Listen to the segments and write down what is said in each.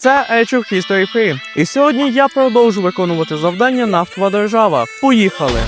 Це Age of History 3. І сьогодні я продовжу виконувати завдання Нафтова держава. Поїхали!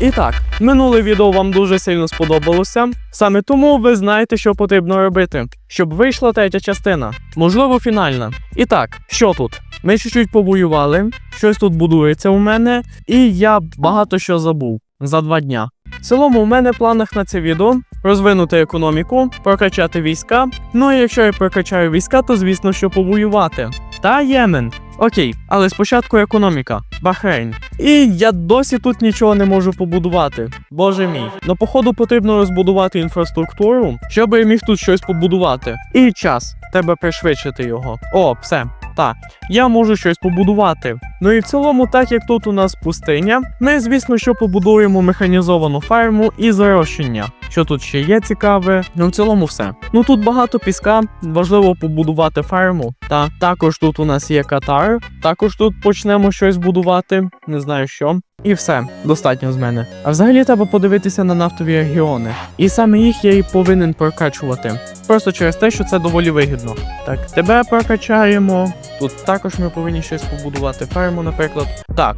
І так, минуле відео вам дуже сильно сподобалося. Саме тому ви знаєте, що потрібно робити, щоб вийшла третя частина, можливо, фінальна. І так, що тут? Ми чуть-чуть повоювали, щось тут будується у мене, і я багато що забув за два дня. В цілому, у мене в планах на це відео розвинути економіку, прокачати війська. Ну і якщо я прокачаю війська, то звісно, що повоювати. Та Ємен. Окей, але спочатку економіка. Бахрейн. І я досі тут нічого не можу побудувати. Боже мій. Ну, походу, потрібно розбудувати інфраструктуру, щоб я міг тут щось побудувати. І час. Треба пришвидшити його. О, все. Так, я можу щось побудувати. Ну і в цілому, так як тут у нас пустиня, ми, звісно, що побудуємо механізовану ферму і зарощення. Що тут ще є цікаве? Ну, в цілому все. Ну тут багато піска, важливо побудувати ферму. Та також тут у нас є катар. Також тут почнемо щось будувати. Не знаю що. І все, достатньо з мене. А взагалі треба подивитися на нафтові регіони. І саме їх я і повинен прокачувати. Просто через те, що це доволі вигідно. Так, тебе прокачаємо. Тут також ми повинні щось побудувати. Ферму, наприклад. Так.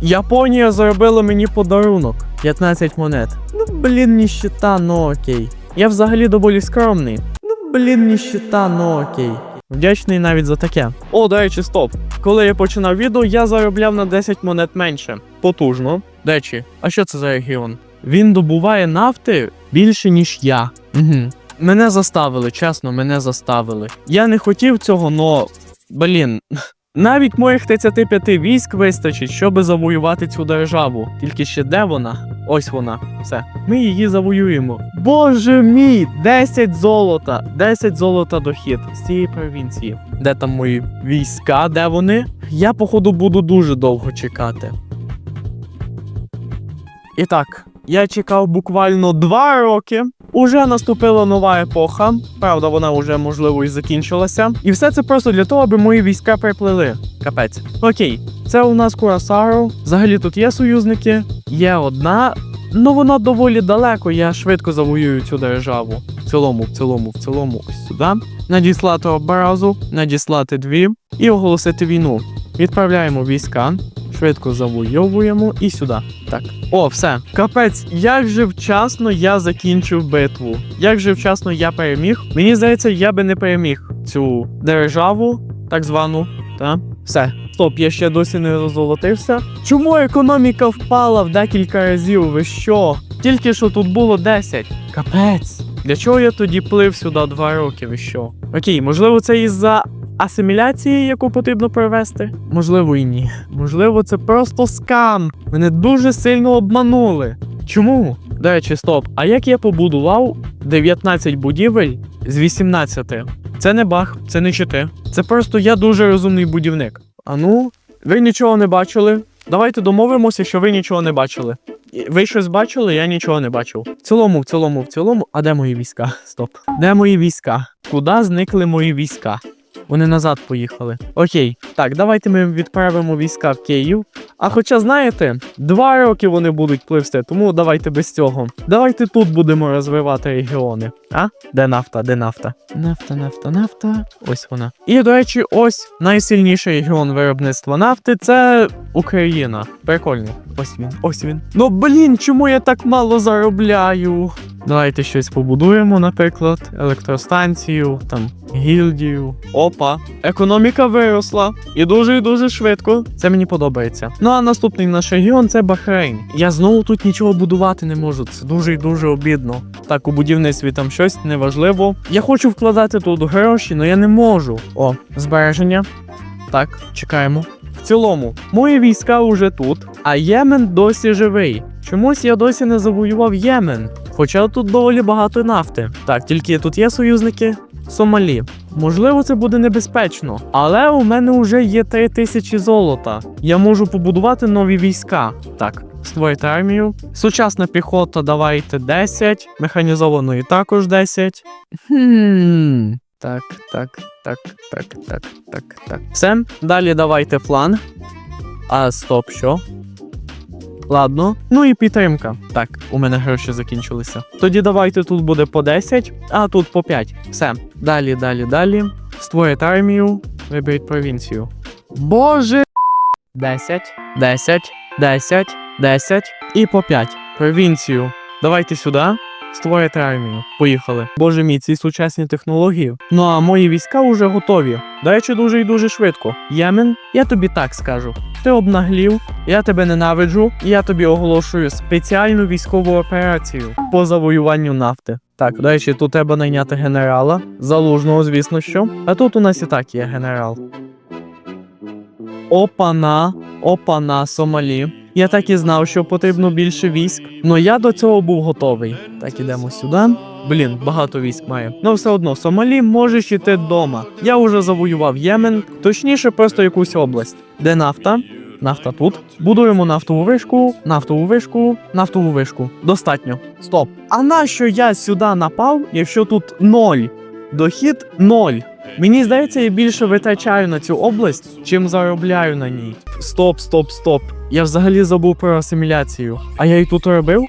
Японія зробила мені подарунок 15 монет. Ну, блін, ніщита, ну окей. Я взагалі доволі скромний. Ну, блін, ніщита, ну окей. Вдячний навіть за таке. О, до речі, стоп. Коли я починав відео, я заробляв на 10 монет менше. Потужно. Дечі, а що це за регіон? Він добуває нафти більше, ніж я. Угу. Мене заставили, чесно, мене заставили. Я не хотів цього, но. Блін. Навіть моїх 35 військ вистачить, щоб завоювати цю державу. Тільки ще де вона? Ось вона. Все. Ми її завоюємо. Боже мій! 10 золота! 10 золота дохід з цієї провінції. Де там мої війська? Де вони? Я, походу, буду дуже довго чекати. І так, я чекав буквально 2 роки. Уже наступила нова епоха. Правда, вона вже можливо і закінчилася. І все це просто для того, аби мої війська приплили. Капець. Окей, це у нас Курасару. Взагалі тут є союзники. Є одна. Ну вона доволі далеко, я швидко завоюю цю державу. В цілому, в цілому, в цілому, ось сюди. Надіслати образу, надіслати дві і оголосити війну. Відправляємо війська, швидко завойовуємо і сюди. Так. О, все. Капець, як же вчасно я закінчив битву. Як же вчасно я переміг. Мені здається, я би не переміг цю державу, так звану. Та? Все. Стоп, я ще досі не роззолотився. Чому економіка впала в декілька разів? Ви що? Тільки що тут було 10. Капець. Для чого я тоді плив сюди два роки? Ви що? Окей, можливо, це із-за асиміляції, яку потрібно провести? Можливо, і ні. Можливо, це просто скам. Мене дуже сильно обманули. Чому? До речі, стоп. А як я побудував 19 будівель з 18? Це не баг, це не чити. Це просто я дуже розумний будівник. А ну, ви нічого не бачили. Давайте домовимося, що ви нічого не бачили. Ви щось бачили, я нічого не бачив. В цілому, в цілому, в цілому. А де мої війська? Стоп. Де мої війська? Куди зникли мої війська? Вони назад поїхали. Окей, так, давайте ми відправимо війська в Київ. А хоча, знаєте, два роки вони будуть пливсти, тому давайте без цього. Давайте тут будемо розвивати регіони. А? Де нафта? Де нафта? Нафта, нафта, нафта. Ось вона. І, до речі, ось найсильніший регіон виробництва нафти це Україна. Прикольно. Ось він, ось він. Ну блін, чому я так мало заробляю? Давайте щось побудуємо, наприклад, електростанцію, там гільдію. Опа, економіка виросла і дуже і дуже швидко. Це мені подобається. Ну а наступний наш регіон це Бахрейн. Я знову тут нічого будувати не можу. Це дуже і дуже обідно. Так, у будівництві там щось неважливо. Я хочу вкладати тут гроші, але я не можу. О, збереження. Так, чекаємо. В цілому, мої війська вже тут, а Ємен досі живий. Чомусь я досі не завоював Ємен. Хоча тут доволі багато нафти. Так, тільки тут є союзники Сомалі. Можливо, це буде небезпечно, але у мене вже є 3000 золота. Я можу побудувати нові війська. Так, створити армію. Сучасна піхота, давайте 10, механізованої також 10. Хм. Так, так, так, так, так, так, так. Все. Далі давайте фланг. А стоп, що? Ладно, ну і підтримка. Так, у мене гроші закінчилися. Тоді давайте тут буде по 10, а тут по 5. Все. Далі, далі, далі. Створити армію. Виберіть провінцію. Боже. 10, 10, 10, 10 і по 5. Провінцію. Давайте сюди. Створити армію. Поїхали. Боже мій, ці сучасні технології. Ну а мої війська вже готові. До речі, дуже і дуже швидко. Ємен, я тобі так скажу. Ти обнаглів, я тебе ненавиджу, і я тобі оголошую спеціальну військову операцію по завоюванню нафти. Так, до речі, тут треба найняти генерала, залужного, звісно що. А тут у нас і так є генерал. Опана, опана, Сомалі. Я так і знав, що потрібно більше військ. але я до цього був готовий. Так, ідемо сюди. Блін, багато військ має. Ну все одно, Сомалі можеш іти вдома. Я вже завоював Ємен, точніше, просто якусь область. Де нафта? Нафта тут. Будуємо нафтову вишку, нафтову вишку, нафтову вишку. Достатньо. Стоп. А нащо я сюди напав, якщо тут ноль? Дохід ноль. Мені здається, я більше витрачаю на цю область, чим заробляю на ній. Стоп, стоп, стоп. Я взагалі забув про асиміляцію. А я і тут робив?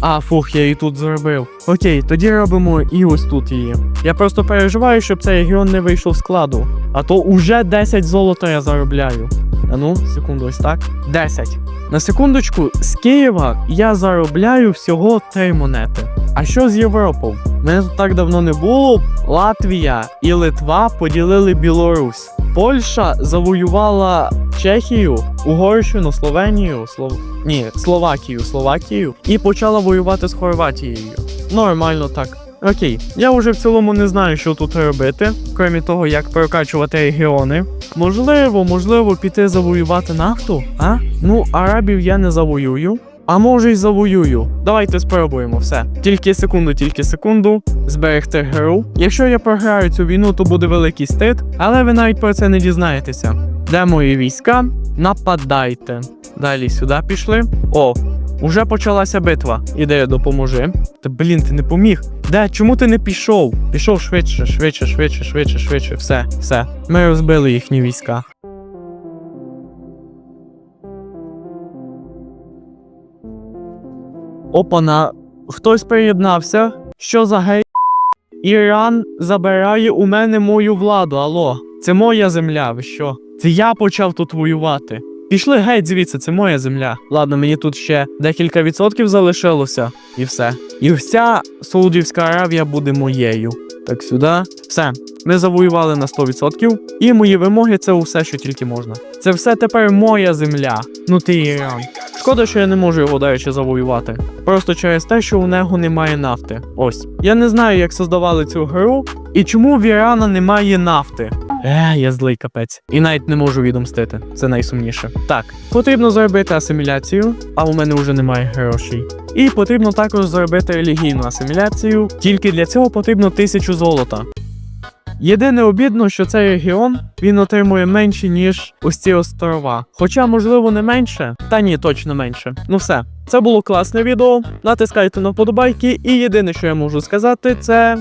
А, фух, я і тут зробив. Окей, тоді робимо і ось тут її. Я просто переживаю, щоб цей регіон не вийшов з складу. А то уже 10 золота я заробляю. А ну, секунду, ось так. 10. На секундочку, з Києва я заробляю всього 3 монети. А що з Європою? Мене тут так давно не було. Латвія і Литва поділили Білорусь. Польща завоювала Чехію, Угорщину, Словенію, Слов... Ні, Словакію, Словакію і почала воювати з Хорватією. Нормально так. Окей, я вже в цілому не знаю, що тут робити, крім того, як прокачувати регіони. Можливо, можливо, піти завоювати нафту, а? Ну, арабів я не завоюю. А може й завоюю. Давайте спробуємо все. Тільки секунду, тільки секунду. Зберегти гру. Якщо я програю цю війну, то буде великий стид, але ви навіть про це не дізнаєтеся. Де мої війська? Нападайте. Далі сюди пішли. О, уже почалася битва. Іде, допоможи. Та блін, ти не поміг. Де? Чому ти не пішов? Пішов швидше, швидше, швидше, швидше, швидше. Все, все. Ми розбили їхні війська. Опана, хтось приєднався. Що за гей? Іран забирає у мене мою владу. Алло, це моя земля. Ви що? Це я почав тут воювати. Пішли геть звідси, це моя земля. Ладно, мені тут ще декілька відсотків залишилося, і все. І вся Саудівська Аравія буде моєю. Так, сюди. Все. Ми завоювали на 100%. І мої вимоги це усе, що тільки можна. Це все тепер моя земля. Ну ти Іран. Шкода, що я не можу його далі завоювати. Просто через те, що у нього немає нафти. Ось. Я не знаю, як создавали цю гру, і чому в Ірана немає нафти. Е, я злий капець. І навіть не можу відомстити. Це найсумніше. Так, потрібно зробити асиміляцію, а у мене вже немає грошей. І потрібно також зробити релігійну асиміляцію. Тільки для цього потрібно тисячу золота. Єдине обідно, що цей регіон він отримує менше, ніж ось ці острова. Хоча, можливо, не менше. Та ні, точно менше. Ну все, це було класне відео. Натискайте на вподобайки, і єдине, що я можу сказати, це